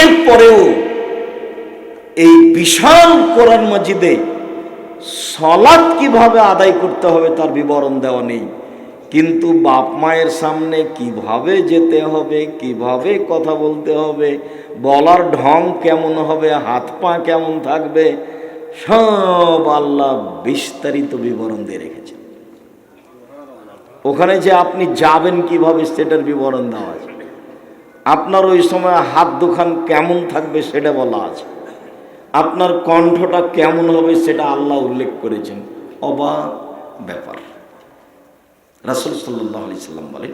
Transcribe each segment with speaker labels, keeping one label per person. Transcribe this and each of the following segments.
Speaker 1: এরপরেও এই বিশাল কোরআন মাজিদে সলাৎ কীভাবে আদায় করতে হবে তার বিবরণ দেওয়া নেই। কিন্তু বাপ মায়ের সামনে কীভাবে যেতে হবে, কীভাবে কথা বলতে হবে, বলার ঢং কেমন হবে, হাত পা কেমন থাকবে, সব আল্লাহ বিস্তারিত বিবরণ দিয়ে রেখেছেন। ওখানে যে আপনি যাবেন কীভাবে সেটার বিবরণ দেওয়া আছে। আপনার ওই সময় হাত দুখান কেমন থাকবে সেটা বলা আছে। আপনার কণ্ঠটা কেমন হবে সেটা আল্লাহ উল্লেখ করেছেন। অবাক ব্যাপার। রাসুল সাল্লাহ আলি সাল্লাম বলেন,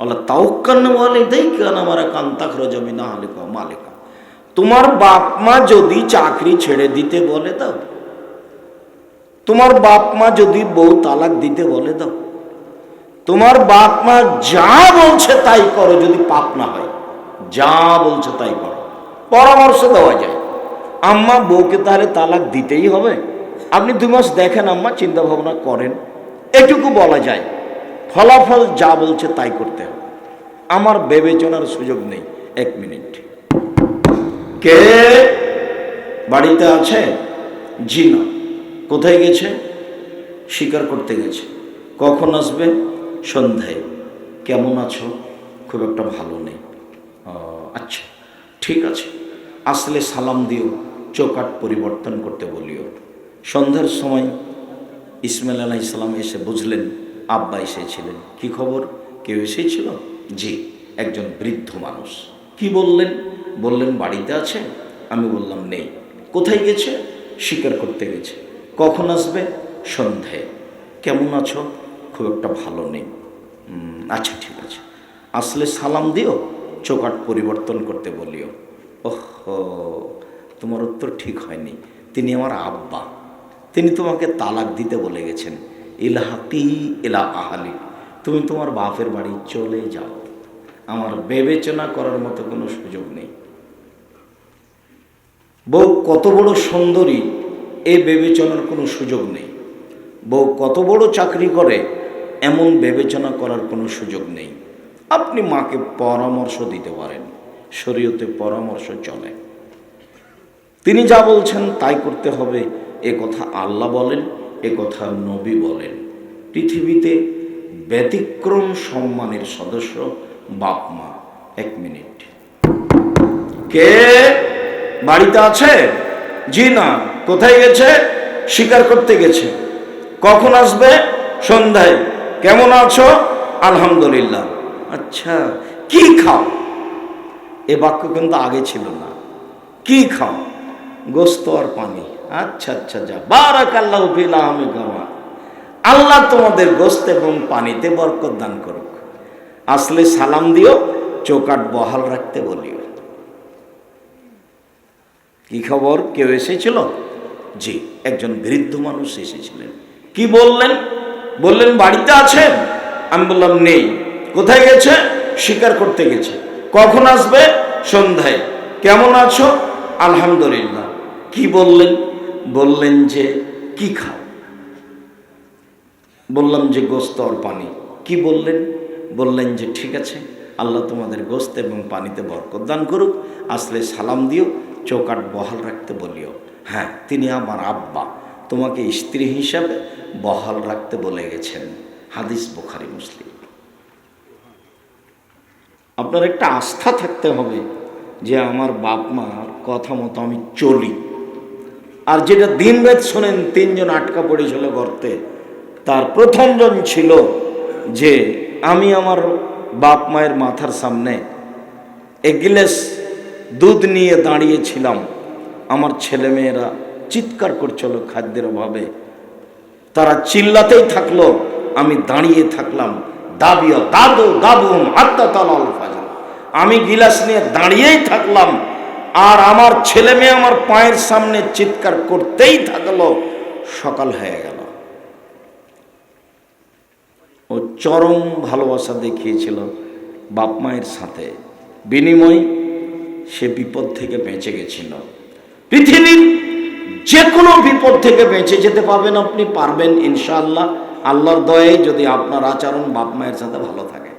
Speaker 1: আল্লাহ তাউকান্ন বলে দেই কেন আমার কান্তাক রজমি না হালিকা মালিকা। তোমার বাপ মা যদি চাকরি ছেড়ে দিতে বলে দাও, তোমার বাপ মা যদি বউ তালাক দিতে বলে দাও, তোমার বাপ মা যা বলছে তাই করো যদি পাপ না হয়। যা বলছে তাই করো। পরামর্শ দেওয়া যায়। আম্মা বউকে তাহলে তালাক দিতেই হবে। আপনি দু মাস দেখেন আম্মা চিন্তা ভাবনা করেন। এটুকু বলা যায়, ফলাফল যা বলছে তাই করতে হবে। আমার বিবেচনার সুযোগ নেই, এক মিনিট। কে বাড়িতে আছে? জি না কোথায় গেছে? শিকার করতে গেছে। কখন আসবে? সন্ধ্যায়। কেমন আছো? খুব একটা ভালো নেই। আচ্ছা ঠিক আছে। আসলে সালাম দিও চৌকাট পরিবর্তন করতে বলিও। সন্ধ্যার সময় ইসমাইল আলাহ ইসলাম এসে বুঝলেন, আব্বা এসেছিলেন। কি খবর? কেউ এসেছিল? জি, একজন বৃদ্ধ মানুষ। কি বললেন? বললেন, বাড়িতে আছে? আমি বললাম, নেই। কোথায় গেছে? শিকার করতে গেছে। কখন আসবে? সন্ধ্যায়। কেমন আছো? খুব একটা ভালো নেই। আচ্ছা ঠিক আছে। আসলে সালাম দিও চৌকাট পরিবর্তন করতে বলিও। ওহ, তোমার উত্তর ঠিক হয়নি। তিনি আমার আব্বা। তিনি তোমাকে তালাক দিতে বলে গেছেন। ইলাহাকি ইলা আহালি, তুমি তোমার বাপের বাড়ি চলে যাও। আমার বিবেচনা করার মতো কোনো সুযোগ নেই। বউ, কত বড় সুন্দরী, এ বিবেচনার কোনো সুযোগ নেই। বউ, কত বড় চাকরি করে, এমন বিবেচনা করার কোনো সুযোগ নেই। আপনি মাকে পরামর্শ দিতে পারেন। শরীয়তে পরামর্শ চলে। তিনি যা বলছেন তাই করতে হবে। এ কথা আল্লাহ বলেন, এ কথা নবী বলেন। পৃথিবীতে ব্যতিক্রম সম্মানের সদস্য বাপ মা। এক মিনিট। কে বাড়িতে আছে? জি না। কোথায় গেছে? শিকার করতে গেছে। কখন আসবে? সন্ধ্যায়। কেমন আছো? আলহামদুলিল্লাহ। আচ্ছা কি খাও? এ বাক্য কিন্তু আগে ছিল না। কি খাও? গোস্ত আর পানি। আচ্ছা আচ্ছা যা। বারাক আল্লাহ আমি গাওয়া। আল্লাহ তোমাদের গোস্ত এবং পানিতে বরকত দান করুক। আসলে সালাম দিও চৌকাট বহাল রাখতে বলিও। কি খবর? কেউ এসেছিল? জি, একজন বৃদ্ধ মানুষ এসেছিলেন। কি বললেন? বললেন, বাড়িতে আছেন? আমি বললাম, নেই। কোথায় গেছে? শিকার করতে গেছে। কখন আসবে? সন্ধ্যায়। কেমন আছো? আলহামদুলিল্লাহ। কি বললেন? বললেন যে, কি খাও? বললাম যে, গোস্ত আর পানি। কি বললেন? বললেন যে, ঠিক আছে, আল্লাহ তোমাদের গোস্ত এবং পানিতে বরকত দান করুক। আসলে সালাম দিও চৌকাট বহাল রাখতে বলিও। হ্যাঁ তিনি আমার আব্বা। তোমাকে স্ত্রী হিসাবে বহাল রাখতে বলে গেছেন। হাদিস বুখারি, মুসলিম। আপনার একটা আস্থা থাকতে হবে যে আমার বাপ মার কথা মতো আমি চলি। আর যেটা দিনভেদ শোনেন, তিনজন আটকা পড়েছিল গর্তে। তার প্রথমজন ছিল যে আমি আমার বাপ মায়ের মাথার সামনে এক গিলাস দুধ নিয়ে দাঁড়িয়েছিলাম। আমার ছেলেমেয়েরা চিৎকার করছিল খাদ্যের অভাবে। তারা চিল্লাতেই থাকল, আমি দাঁড়িয়ে থাকলাম। দাবিও দাদু আমি গিলাস নিয়ে দাঁড়িয়েই থাকলাম, আর আমার ছেলে মেয়ে আমার পায়ের সামনে চিৎকার করতেই থাকল, সকাল হয়ে গেল। ও চরম ভালোবাসা দেখিয়েছিল বাপ মায়ের সাথে। বিনিময় সে বিপদ থেকে বেঁচে গেছিল। পৃথিবীর যে কোনো বিপদ থেকে বেঁচে যেতে পারবেন আপনি, পারবেন ইনশাআল্লাহ। আল্লাহর দয়ায় যদি আপনার আচরণ বাপ মায়ের সাথে ভালো থাকে।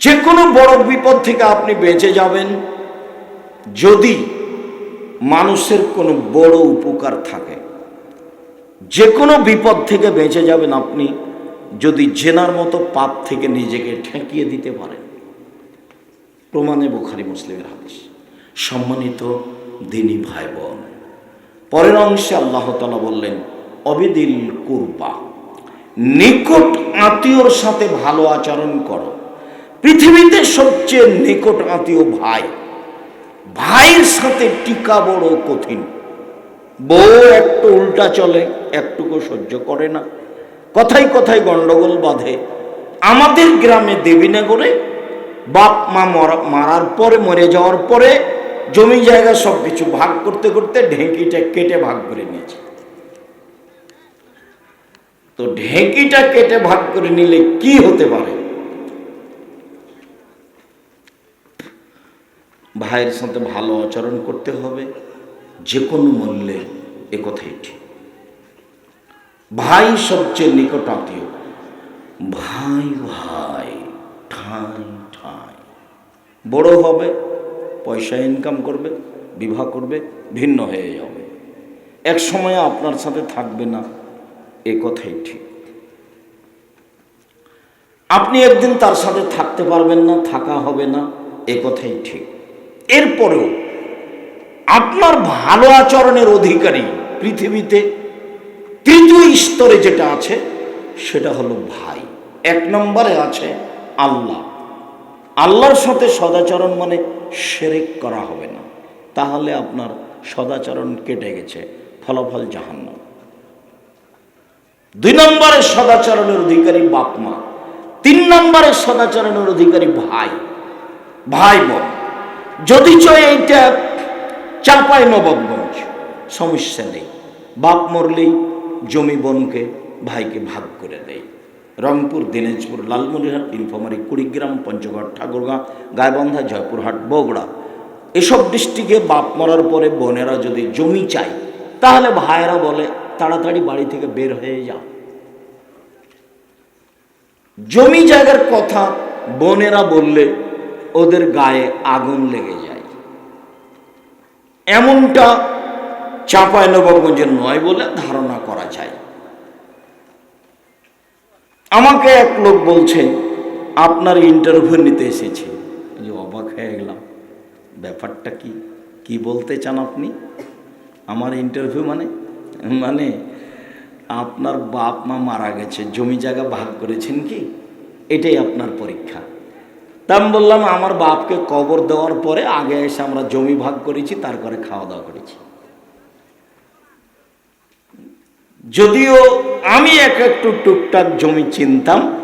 Speaker 1: যে কোনো বড় বিপদ থেকে আপনি বেঁচে যাবেন, যদি মানুষের কোনো বড় উপকার থাকে। যে কোনো বিপদ থেকে বেঁচে যাবেন আপনি, যদি জেনার মতো পাপ থেকে নিজেকে ঠেকিয়ে দিতে পারেন। প্রমাণে বুখারি, মুসলিমের হাদিস। সম্মানিত দিনী ভাই বোন পরের অংশে আল্লাহ তালা বললেন, অবিদিল কুরবা, নিকট আত্মীয়র সাথে ভালো আচরণ করো। পৃথিবীতে সবচেয়ে নিকট আত্মীয় ভাই, ভাইয়ের সাথে টিকা বড় কঠিন। বউ একটু উল্টা চলে, একটুকু সহ্য করে না। কথাই কথাই গন্ডগোল বাঁধে। আমাদের গ্রামে দেবীনগরে বাপ মা মরা- মারার পরে, মরে যাওয়ার পরে জমি জায়গা সব কিছু ভাগ করতে করতে ঢেঁকিটা কেটে ভাগ করে নিয়েছে। তো ঢেঁকিটা কেটে ভাগ করে নিলে কি হতে পারে? ভাইয়ের সাথে ভালো আচরণ করতে হবে যে কোনো মূল্যে এ কথাই ঠিক। ভাই সবচেয়ে নিকট আত্মীয়। ভাই ভাই, ঠাই ঠাই। বড় হবে পয়সা ইনকাম করবে, বিবাহ করবে, ভিন্ন হয়ে যাবে। এক সময় আপনার সাথে থাকবে না, এ কথাই ঠিক। আপনি একদিন তার সাথে থাকতে পারবেন না, থাকা হবে না, এ কথাই ঠিক। এরপরেও আপনার ভালো আচরণের অধিকারী পৃথিবীতে তৃতীয় স্তরে যেটা আছে, সেটা হলো ভাই। এক নম্বরে আছে আল্লাহ। আল্লাহর সাথে সদাচরণ মানে সেরেক করা হবে না। তাহলে আপনার সদাচরণ কেটে গেছে, ফলাফল জাহান্ন দুই নম্বরের সদাচরণের অধিকারী বাপ মা, তিন নম্বরের সদাচরণের অধিকারী ভাই ভাই বোন। যদি চয় এইটা চাপায় নবাবগঞ্জ, সমস্যা নেই। বাপ মরলেই জমি বনকে, ভাইকে ভাগ করে দেয়। রংপুর, দিনাজপুর, লালমনিরহাট, নীলফামারী, কুড়িগ্রাম, পঞ্চগড়, ঠাকুরগাঁ গায়বান্ধা জয়পুরহাট, বগুড়া। এসব ডিস্ট্রিক্টে বাপ মরার পরে বোনেরা যদি জমি চায়, তাহলে ভাইয়েরা বলে, তাড়াতাড়ি বাড়ি থেকে বের হয়ে যাও জমি জায়গার কথা বোনেরা বললে, ওদের গায়ে আগুন লেগে যায়। এমনটা চাঁপায় নবাবগঞ্জের নয় বলে ধারণা করা যায়। আমাকে এক লোক বলছে, আপনার ইন্টারভিউ নিতে এসেছি। অবাক হয়ে গেলাম। ব্যাপারটা কি? কি বলতে চান আপনি? আমার ইন্টারভিউ মানে? মানে আপনার বাপ মা মারা গেছে, জমি জায়গা ভাগ করেছেন কি? এটাই আপনার পরীক্ষা। তা আমি বললাম, আমার বাপকে কবর দেওয়ার পরে আগে এসে আমরা জমি ভাগ করেছি, তারপরে খাওয়া দাওয়া করেছি। যদিও আমি এক একটু টুকটাক জমি চিনতাম,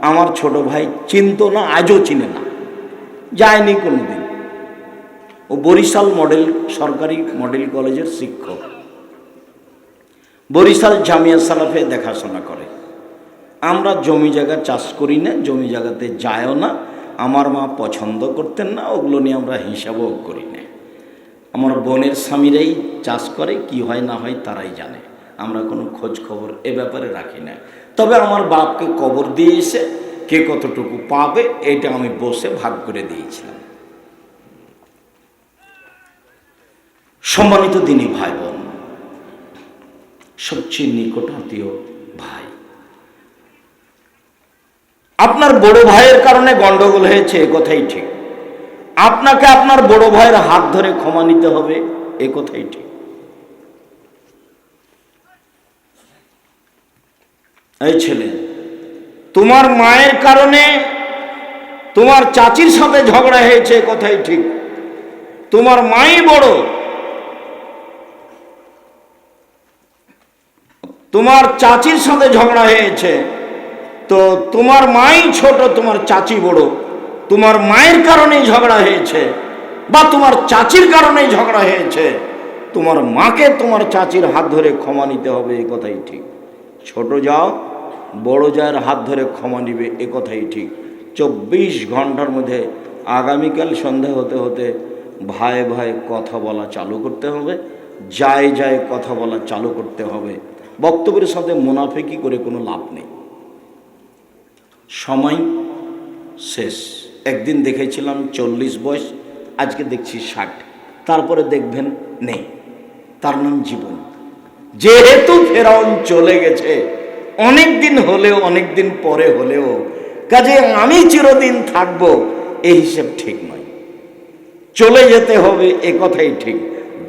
Speaker 1: আমার ছোট ভাই চিনত না, আজও চিনে না। যায়নি কোনোদিন। ও বরিশাল মডেল, সরকারি মডেল কলেজের শিক্ষক। বরিশাল জামিয়া সালাফে দেখাশোনা করে। আমরা জমি জায়গা চাষ করি না, জমি জায়গাতে যায়ও না, আমার মা পছন্দ করতেন না, ওগুলো নিয়ে আমরা হিসাবও করি না। আমার বোনের স্বামীরাই চাষ করে, কি হয় না হয় তারাই জানে। আমরা কোনো খোঁজ খবর এ ব্যাপারে রাখি না। তবে আমার বাপকে কবর দিয়ে এসে কে কতটুকু পাবে এটা আমি বসে ভাগ করে দিয়েছিলাম। সম্মানিত দিনী ভাই বোন সবচেয়ে নিকট আত্মীয় ভাই। আপনার বড় ভাইয়ের কারণে গন্ডগোল হয়েছে, এ কথাই ঠিক। আপনাকে আপনার বড় ভাইয়ের হাত ধরে ক্ষমা নিতে হবে, এ কথাই ঠিক। এই ছেলে, তোমার মায়ের কারণে তোমার চাচির সাথে ঝগড়া হয়েছে কথাই ঠিক। তোমার মাই বড়। তোমার চাচির সাথে ঝগড়া হয়েছে, তো তোমার মাই ছোট, তোমার চাচি বড়। তোমার মায়ের কারণেই ঝগড়া হয়েছে, বা তোমার চাচির কারণেই ঝগড়া হয়েছে, তোমার মাকে তোমার চাচির হাত ধরে ক্ষমা নিতে হবে, এ কথাই ঠিক। ছোট যাও বড় যার হাত ধরে ক্ষমা নিবে, এ কথাই ঠিক। চব্বিশ ঘণ্টার মধ্যে আগামীকাল সন্ধ্যা হতে হতে ভাই ভাই কথা বলা চালু করতে হবে যায় যায় কথা বলা চালু করতে হবে। বক্তব্যের সাথে মুনাফেকি করে কোনো লাভ নেই। সময় শেষ। একদিন দেখেছিলাম চল্লিশ বয়স, আজকে দেখছি ষাট। তারপরে দেখবেন নেই। তার নাম জীবন। যেহেতু ফেরাউন চলে গেছে অনেক দিন হলেও, অনেক দিন পরে হলেও, কাজে আমি চিরদিন থাকব, এই হিসেব ঠিক নয়। চলে যেতে হবে, এ কথাই ঠিক।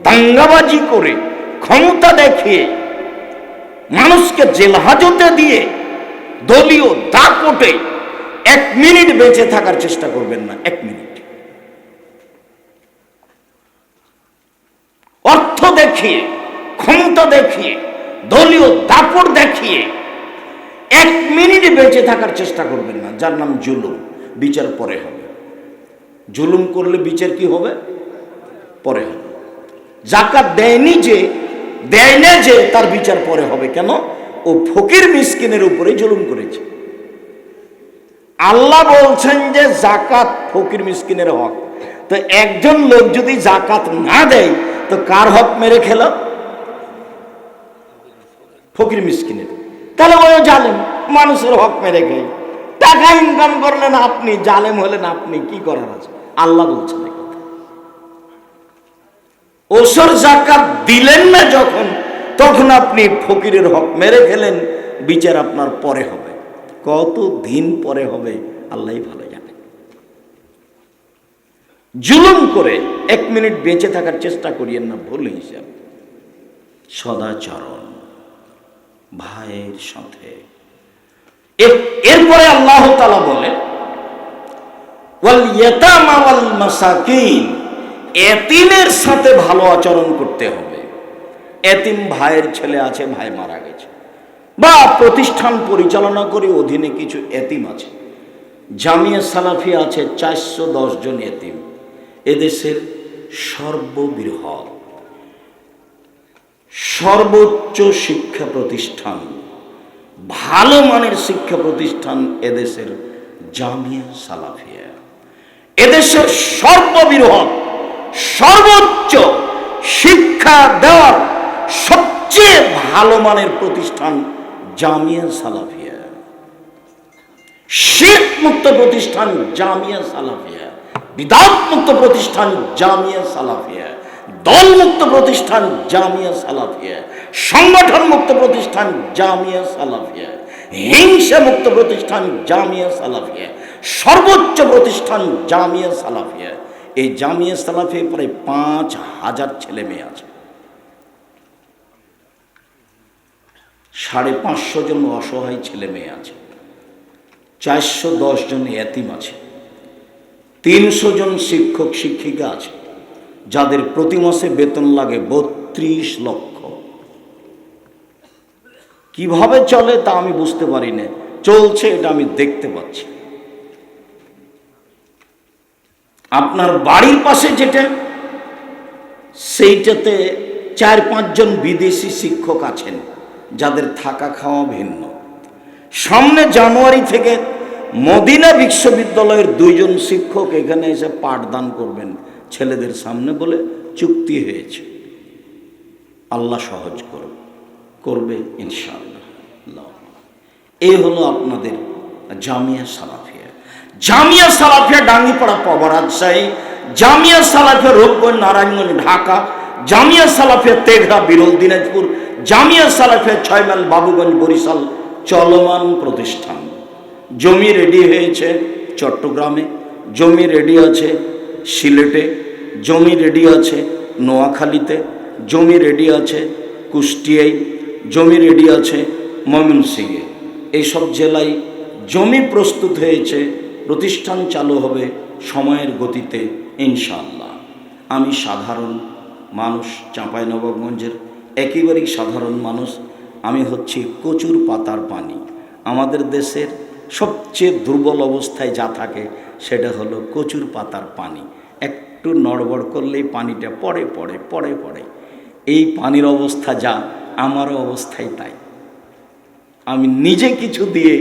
Speaker 1: দাঙ্গাবাজি করে, ক্ষমতা দেখিয়ে, মানুষকে জেল হাজতে দিয়ে, দলীয় দাপটে এক মিনিট বেঁচে থাকার চেষ্টা করবেন না, এক মিনিট। অর্থ দেখিয়ে, ক্ষমতা দেখিয়ে, দলীয় দাপট দেখিয়ে এক মিনিট বেঁচে থাকার চেষ্টা করবেন না। যার নাম জুলুম। বিচার পরে হবে। জুলুম করলে বিচার কি হবে? পরে হবে। জাকাত দেয়নি যে, দেয় না যে, তার বিচার পরে হবে কেন? ও ফকির মিসকিনের উপরে জুলুম করেছে। আল্লাহ বলছেন যে, জাকাত ফকির মিসকিনের হক। তো একজন লোক যদি জাকাত না দেয়, তো কার হক মেরে খেল? ফকির মিসকিনের। তাহলে ওই জালেম মানুষের হক মেরে খাই টাকা ইনকাম করলেন আপনি, জালেম হলেন আপনি, কি করার আছে? আল্লাহ বলছেন ওসর জাকাত দিলেন না যখন, তখন আপনি ফকিরের হক মেরে খেলেন, বিচার আপনার পরে হবে। কত দিন পরে হবে, আল্লাহ ভালো জানে। জুলুম করে এক মিনিট বেঁচে থাকার চেষ্টা করিয়েন না, ভুল হিসাব। সদাচরণ। ভাইয়ের সাথে। এরপরে আল্লাহ বলেন এতিমের সাথে ভালো আচরণ করতে হবে। এতিম ভাইয়ের ছেলে আছে, ভাই মারা গেছে। বা প্রতিষ্ঠান পরিচালনা করে অধীনে কিছু এতিম আছে। জামিয়া সালাফি আছে, চারশো দশ জন এতিম। এদেশের সর্ববৃহৎ সর্বোচ্চ শিক্ষা প্রতিষ্ঠান, ভালো মানের শিক্ষা প্রতিষ্ঠান এদেশের জামিয়া সালাফিয়া। এদেশের সর্ববৃহৎ, সর্বোচ্চ শিক্ষা দেওয়ার সবচেয়ে ভালো মানের প্রতিষ্ঠান জামিয়া সালাফিয়া। শিখ মুক্ত প্রতিষ্ঠান জামিয়া সালাফিয়া বিদাত মুক্ত প্রতিষ্ঠান জামিয়া সালাফিয়া। দল মুক্ত প্রতিষ্ঠান জামিয়া সালাফিয়া সংগঠন মুক্ত প্রতিষ্ঠান জামিয়া সালাফিয়া হিংসা মুক্ত প্রতিষ্ঠান জামিয়া সালাফিয়া, সর্বোচ্চ প্রতিষ্ঠান জামিয়া সালাফিয়া। এই জামিয়া সালাফিয়া প্রায় পাঁচ হাজার ছেলে মেয়ে আছে। সাড়ে পাঁচশো জন অসহায় ছেলে মেয়ে আছে। চারশো দশ জন এতিম আছে। তিনশো জন শিক্ষক, শিক্ষিকা আছে। যাদের প্রতি মাসে বেতন লাগে বত্রিশ লক্ষ। কীভাবে চলে তা আমি বুঝতে পারি না। চলছে এটা আমি দেখতে পাচ্ছি। আপনার বাড়ির পাশে যেটা, সেইটাতে চার পাঁচজন বিদেশি শিক্ষক আছেন, যাদের থাকা খাওয়া ভিন্ন। সামনে জানুয়ারি থেকে মদিনা বিশ্ববিদ্যালয়ের দুইজন শিক্ষক এখানে এসে পাঠদান করবেন। ছেলেদের সামনে বলে চুক্তি হয়েছে। আল্লাহ সহজ করবে করবে ইনশাআল্লাহ। এই হলো আপনাদের জামিয়া সালাফিয়া। জামিয়া সালাফিয়া ডাঙ্গিপাড়া রাজশাহী জামিয়া সালাফিয়া রূপগঞ্জ, নারায়ণগঞ্জ, ঢাকা, জামিয়া সালাফিয়া তেঘরা, বিরল দিনাজপুর, জামিয়া সালাফিয়া ছয়মাইল বাবুগঞ্জ, বরিশাল চলমান প্রতিষ্ঠান। জমি রেডি হয়েছে চট্টগ্রামে, জমি রেডি আছে সিলেটে, জমি রেডি আছে নোয়াখালীতে, জমি রেডি আছে কুষ্টিয়ায়, জমি রেডি আছে ময়মনসিংহে। এইসব জেলায় জমি প্রস্তুত হয়েছে, প্রতিষ্ঠান চালু হবে সময়ের গতিতে, ইনশাআল্লাহ। আমি সাধারণ মানুষ, চাঁপাইনবাবগঞ্জের একেবারেই সাধারণ মানুষ, আমি হচ্ছি কচুর পাতার পানি। আমাদের দেশের সবচেয়ে দুর্বল অবস্থায় যা থাকে, সেটা হলো কচুর পাতার পানি। একটু নড়বড় করলেই পানিটা পড়ে পড়ে পড়ে পড়ে। এই পানির অবস্থা যা, আমারও অবস্থাই তাই। আমি নিজে কিছু দিয়ে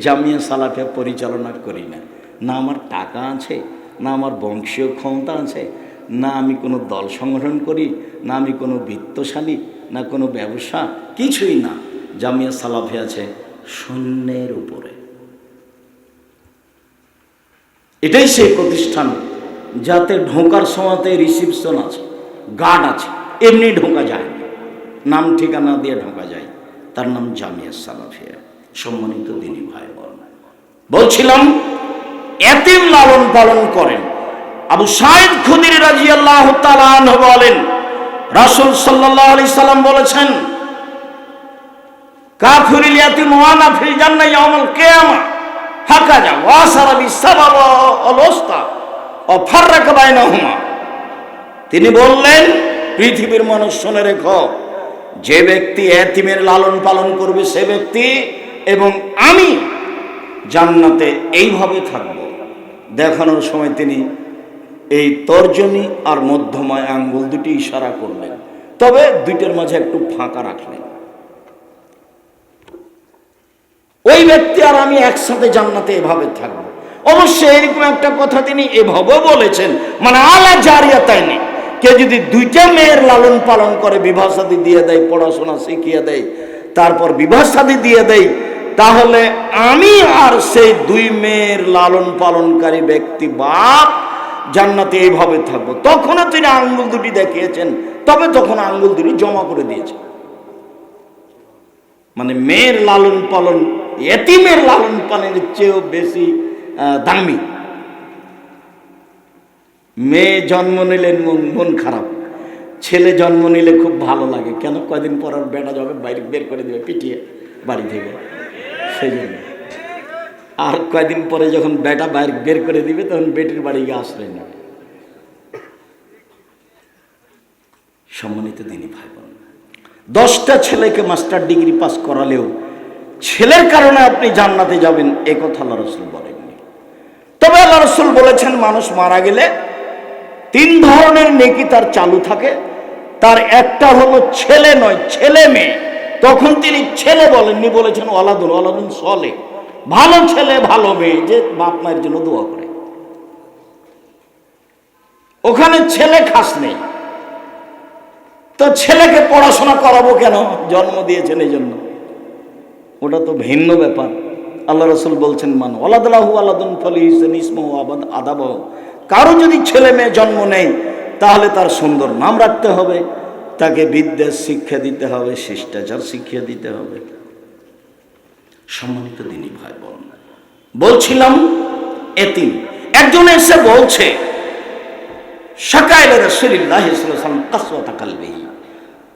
Speaker 1: জামিয়া সালাফিয়া পরিচালনা করি না। না আমার টাকা আছে, না আমার বংশীয় ক্ষমতা আছে, না আমি কোনো দল সংগঠন করি, না আমি কোনো বৃত্তশালী, না কোনো ব্যবসা, কিছুই না। জামিয়া সালাফি আছে শূন্যের উপরে। এটাই সেই প্রতিষ্ঠান যাতে ঢোকার সময়তে রিসিপশন আছে গার্ড আছে, এমনি ঢোকা যায় না। নাম ঠিকানা দিয়ে ঢোকা যায়। তার নাম জামিয়া সালাফিয়া, সম্মানিত দিনী ভাই বোন বলছিলাম, এতিম লালন পালন করেন। আবু সাইদ খুদির রাজি আল্লাহ বলেন, রাসুল সাল্লাহ আলি সাল্লাম বলেছেন, কাফিরিল ইয়াতিম ওয়ানা ফিল জান্নাহ ইয়াউমুল কিয়ামা, হাকাজা ওয়াসারা বিসাবাব অলস্তা বাইনাহুমা। তিনি বললেন, পৃথিবীর মানুষ শুনে রেখো, যে ব্যক্তি এতিমের লালন পালন করবে সে ব্যক্তি, এবং আমি জান্নাতে এইভাবে থাকব। দেখানোর সময় তিনি এই তর্জনী আর মধ্যময় আঙ্গুল দুটি ইশারা করলেন। তবে দুইটার মাঝে একটু ফাঁকা রাখলেন। ওই ব্যক্তি আর আমি একসাথে জান্নাতে এভাবে থাকব। অবশ্যই এরকম একটা কথা তিনি এভাবেও বলেছেন। মানে আলা জারিয়া তাই নেই কে যদি দুইটা মেয়ের লালন পালন করে, বিবাহ সাদী দিয়ে দেয়, পড়াশোনা শিখিয়ে দেয়, তারপর বিবাহ সাদী দিয়ে দেয়, তাহলে আমি আর সেই দুই মেয়ের লালন পালনকারী ব্যক্তি বাপ জান্নাতে এইভাবে থাকব। তখনও তিনি আঙ্গুল দুটি দেখিয়েছেন, তবে তখন আঙ্গুল দুটি জমা করে দিয়েছেন। মানে মেয়ের লালন পালন, এতিমের লালন পালনের চেয়েও বেশি দামি। মেয়ে জন্ম নিলেন মন মন খারাপ। ছেলে জন্ম নিলে খুব ভালো লাগে। কেন? কয়দিন পর আর বেটা যাবে, বাইরে বের করে দেবে পিটিয়ে বাড়ি থেকে। সেই জন্য। আর কয়দিন পরে যখন বেটা বাইরে বের করে দিবে, তখন বেটির বাড়ি গিয়ে আসলেন না সম্মানিত দিনী ভাই বোন দশটা ছেলেকে মাস্টার ডিগ্রি পাস করালেও ছেলের কারণে আপনি জান্নাতে যাবেন, এ কথা আল্লাহ রসুল বলেননি তবে আল্লাহ রসুল বলেছেন, মানুষ মারা গেলে তিন ধরনের নেকি তার চালু থাকে। তার একটা হলো ছেলে নয়, ছেলে মেয়ে। তখন তিনি ছেলে বলেননি, বলেছেন অলাদুন অলাদুন সলে ভালো ছেলে, ভালো মেয়ে, যে বাপ মায়ের জন্য দোয়া করে। ওখানে ছেলে খাস নেই। তো ছেলেকে পড়াশোনা করাবো কেন? জন্ম দিয়েছেন এই জন্য ওটা তো ভিন্ন ব্যাপার। আল্লাহ রসুল বলছেন, মান ওলাদাহু আলাদুন ফলি আবাদ আদাব কারও যদি ছেলে মেয়ে জন্ম নেই তাহলে তার সুন্দর নাম রাখতে হবে। তাকে বিদ্যার শিক্ষা দিতে হবে, শিষ্টাচার শিক্ষা দিতে হবে। সম্মানিত দিনী ভাই বোন বলছিলাম এতিম। একজন এসে বলছে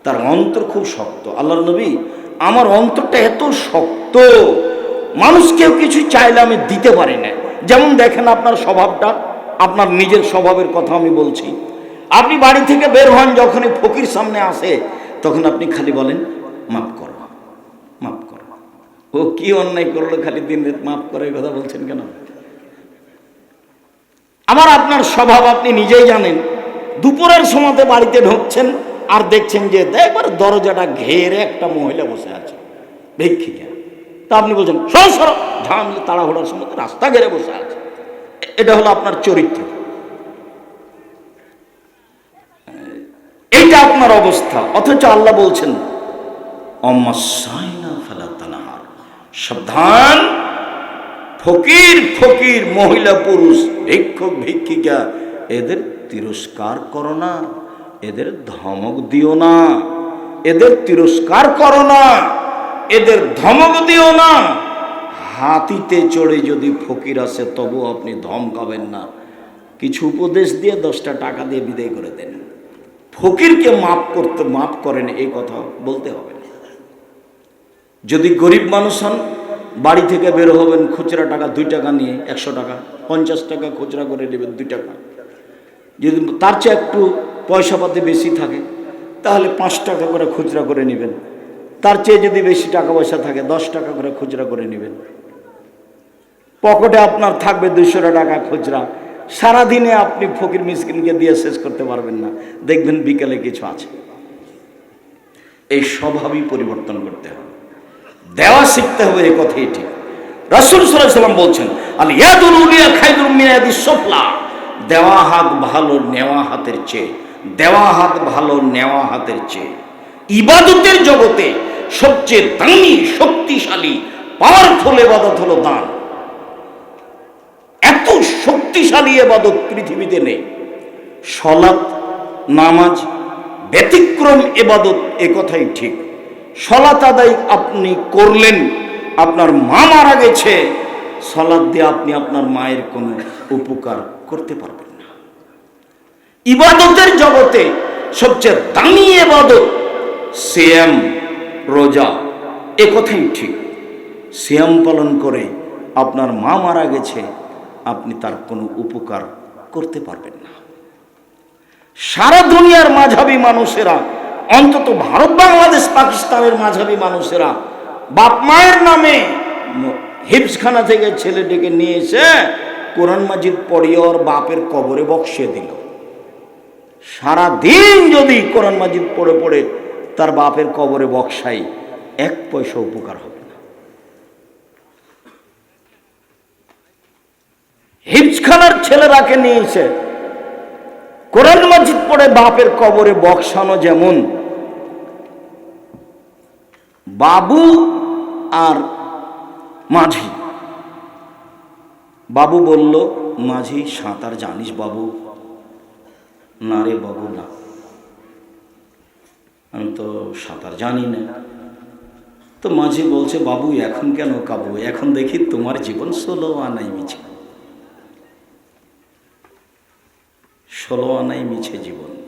Speaker 1: তার অন্তর খুব শক্ত। আল্লাহর নবী, আমার অন্তরটা এত শক্ত মানুষ কেউ কিছু চাইলে আমি দিতে পারি না। যেমন দেখেন আপনার স্বভাবটা, আপনার নিজের স্বভাবের কথা আমি বলছি। আপনি বাড়ি থেকে বের হন, যখনই ফকির সামনে আসে, তখন আপনি খালি বলেন, মাফ করো মাফ করো। ও কি অন্যায় করল খালি দিন রাত মাফ করে কথা বলছেন কেন? আমার আপনার স্বভাব আপনি নিজেই জানেন। দুপুরের সময়তে বাড়িতে ঢুকছেন আর দেখছেন যে একবার দরজাটা ঘেরে একটা মহিলা বসে আছে। ভিক্ষিকা। তা আপনি বলছেন, সর সর। ঝামলে তাড়াহুড়ার সময় রাস্তা ঘেরে বসে আছে। এটা হলো আপনার চরিত্র। এইটা আপনার অবস্থা। অথচ আল্লাহ বলছেন সাবধান, ফকির ফকির, মহিলা, পুরুষ, ভিক্ষুক, ভিক্ষিকা, এদের তিরস্কার করো না, এদের ধমক দিও না, এদের তিরস্কার করো না। এদের ধমক দিও না। হাতিতে চড়ে যদি ফকির আসে, তবু আপনি ধমকাবেন না। কিছু উপদেশ দিয়ে দশটা টাকা দিয়ে বিদায় করে দেন। ফকিরকে মাফ করতে, মাফ করেন, এই কথা বলতে হবে না। যদি গরিব মানুষ হন, বাড়ি থেকে বের হবেন, খুচরা টাকা দুই টাকা নিয়ে, একশো টাকা, পঞ্চাশ টাকা খুচরা করে নেবেন দুই টাকা। যদি তার চেয়ে একটু পয়সা পাতি বেশি থাকে, তাহলে পাঁচ টাকা করে খুচরা করে নেবেন। তার চেয়ে যদি বেশি টাকা পয়সা থাকে, দশ টাকা করে খুচরা করে নেবেন। পকেটে আপনার থাকবে দুশো টাকা খুচরা। সারাদিনে আপনি ফকির মিসকিনকে দিয়ে শেষ করতে পারবেন না। দেখবেন বিকেলে কিছু আছে। এই স্বভাবই পরিবর্তন করতে হবে। দেওয়া শিখতে হবে এই কথাই ঠিক। রাসুল সাল্লাম বলছেন, আল ইয়াদুল উলিয়া খাইদুল মিয়াদি সফলা দেওয়া হাত ভালো, নেওয়া হাতের চেয়ে। দেওয়া হাত ভালো, নেওয়া হাতের চেয়ে। ইবাদতের জগতে সবচেয়ে দামি, শক্তিশালী পাওয়ারফুল এবাদত হলো দান। এত শক্তিশালী এবাদত পৃথিবীতে নেই। সলাৎ, নামাজ, ব্যতিক্রম এবাদত এ কথাই ঠিক। সলাত আদায় আপনি করলেন, আপনার মা মারা গেছে সলাদ দিয়ে আপনি আপনার মায়ের কোনো উপকার করতে পারবেন না। ইবাদতের জগতে সবচেয়ে দামি এবাদত সিয়াম। রোজা, এ কথাই ঠিক। সিয়াম পালন করে আপনার মা মারা গেছে, আপনি তার কোনো উপকার করতে পারবেন না। সারা দুনিয়ার মাঝাবি মানুষেরা, অন্তত ভারত, বাংলাদেশ, পাকিস্তানের মাঝাবি মানুষেরা, বাপ মায়ের নামে হিপসখানা থেকে ছেলে ডেকে নিয়ে এসে কোরআন মাজিদ পড়িয়ে ওর বাপের কবরে বক্সিয়ে দিল। সারা দিন যদি কোরআন মাজিদ পড়ে পড়ে তার বাপের কবরে বক্সাই, এক পয়সা উপকার হবে না। হিপসখানার ছেলেরাকে নিয়েছে। কোরআন মাজিদ পড়ে বাপের কবরে বক্সানো যেমন। বাবু আর মাঝি। বাবু বলল, মাঝি, সাঁতার জানিস বাবু? না রে বাবু, না। আমি তো সাঁতার জানি না। তো মাঝে বলছে, বাবু, এখন কেন কাবু? এখন দেখি তোমার জীবন ষোলো আনাই মিছে। ষোলো আনাই মিছে জীবন।